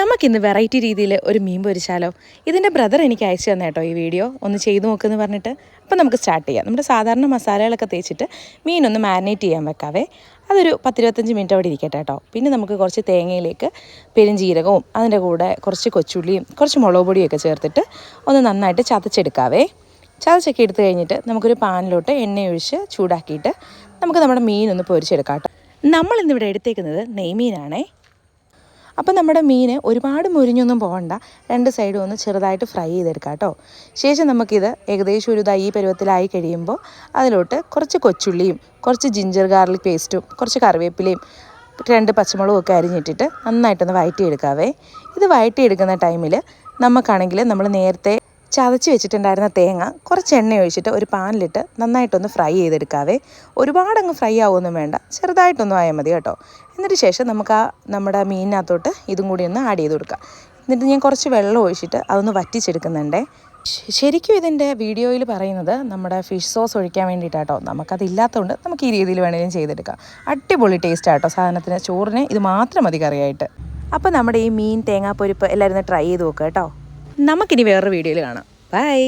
നമുക്കിന്ന് വെറൈറ്റി രീതിയിൽ ഒരു മീൻ പൊരിച്ചാലോ? ഇതിന്റെ ബ്രദർ എനിക്ക് അയച്ചു തന്നെ കേട്ടോ ഈ വീഡിയോ ഒന്ന് ചെയ്തു നോക്കുമെന്ന് പറഞ്ഞിട്ട്. അപ്പം നമുക്ക് സ്റ്റാർട്ട് ചെയ്യാം. നമ്മുടെ സാധാരണ മസാലകളൊക്കെ തേച്ചിട്ട് മീനൊന്ന് മാരിനേറ്റ് ചെയ്യാൻ വെക്കാവേ. അതൊരു പത്തിരുപത്തഞ്ച് മിനിറ്റ് അവിടെ ഇരിക്കട്ടെ കേട്ടോ പിന്നെ നമുക്ക് കുറച്ച് തേങ്ങയിലേക്ക് പെരുംജീരകവും അതിന്റെ കൂടെ കുറച്ച് കൊച്ചുള്ളിയും കുറച്ച് മുളക് പൊടിയൊക്കെ ചേർത്തിട്ട് ഒന്ന് നന്നായിട്ട് ചതച്ചെടുക്കാവേ. ചതച്ചൊക്കെ എടുത്തു കഴിഞ്ഞിട്ട് നമുക്കൊരു പാനിലോട്ട് എണ്ണയൊഴിച്ച് ചൂടാക്കിയിട്ട് നമുക്ക് നമ്മുടെ മീനൊന്ന് പൊരിച്ചെടുക്കാം കേട്ടോ നമ്മളിന്നിവിടെ എടുത്തേക്കുന്നത് നെയ്മീനാണേ. അപ്പോൾ നമ്മുടെ മീൻ ഒരുപാട് മുരിഞ്ഞൊന്നും പോകണ്ട രണ്ട് സൈഡും ഒന്ന് ചെറുതായിട്ട് ഫ്രൈ ചെയ്തെടുക്കാം കേട്ടോ. ശേഷം നമുക്കിത് ഏകദേശം ഒരു ദൈ പരുവത്തിലായി കഴിയുമ്പോൾ അതിലോട്ട് കുറച്ച് കൊച്ചുള്ളിയും കുറച്ച് ജിഞ്ചർ ഗാർലിക് പേസ്റ്റും കുറച്ച് കറിവേപ്പിലയും രണ്ട് പച്ചമുളകും ഒക്കെ അരിഞ്ഞിട്ടിട്ട് നന്നായിട്ടൊന്ന് വഴറ്റിയെടുക്കാവേ ഇത് വഴറ്റിയെടുക്കുന്ന ടൈമിൽ നമുക്കാണെങ്കിൽ നമ്മൾ നേരത്തെ ചതച്ച് വെച്ചിട്ടുണ്ടായിരുന്ന തേങ്ങ കുറച്ച് എണ്ണ ഒഴിച്ചിട്ട് ഒരു പാനിലിട്ട് നന്നായിട്ടൊന്ന് ഫ്രൈ ചെയ്തെടുക്കാവേ. ഒരുപാടങ്ങ് ഫ്രൈ ആവുമൊന്നും വേണ്ട. ചെറുതായിട്ടൊന്നും ആയാൽ മതി കേട്ടോ. എന്നിട്ട് ശേഷം നമുക്ക് ആ നമ്മുടെ മീനിനകത്തോട്ട് ഇതും കൂടി ഒന്ന് ആഡ് ചെയ്ത് കൊടുക്കാം. എന്നിട്ട് ഞാൻ കുറച്ച് വെള്ളം ഒഴിച്ചിട്ട് അതൊന്ന് വറ്റിച്ചെടുക്കുന്നുണ്ടേ. ശരിക്കും ഇതിന്റെ വീഡിയോയിൽ പറയുന്നത് നമ്മുടെ ഫിഷ് സോസ് ഒഴിക്കാൻ വേണ്ടിയിട്ടാട്ടോ നമുക്കതില്ലാത്തതുകൊണ്ട് നമുക്ക് ഈ രീതിയിൽ വേണമെങ്കിലും ചെയ്തെടുക്കാം. അടിപൊളി ടേസ്റ്റ് ആട്ടോ സാധനത്തിന്. ചോറിന് ഇത് മാത്രം മതി കറിയായിട്ട്. അപ്പോൾ നമ്മുടെ ഈ മീൻ തേങ്ങാപ്പൊരിപ്പ് എല്ലാവരും ട്രൈ ചെയ്ത് നോക്കുക കേട്ടോ. നമുക്കിനി വേറൊരു വീഡിയോയിൽ കാണാം. ബൈ.